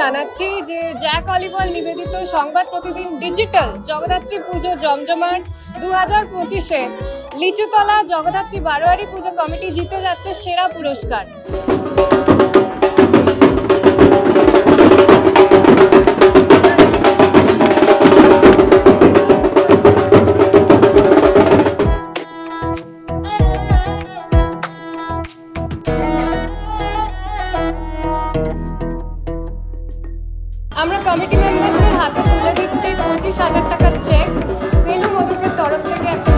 জানাচ্ছি যে Jack Oliver নিবেদিত সংবাদ প্রতিদিন ডিজিটাল জগদ্ধাত্রী পুজো জমজমাট দু হাজার পঁচিশে। লিচুতলা জগদ্ধাত্রী বারোয়ারি পুজো কমিটি জিতে যাচ্ছে সেরা পুরস্কার। আমরা কমিটি মেম্বারদের হাতে তুলে দিচ্ছি পঁচিশ হাজার টাকার চেক ফেলু মধুকের তরফ থেকে একটা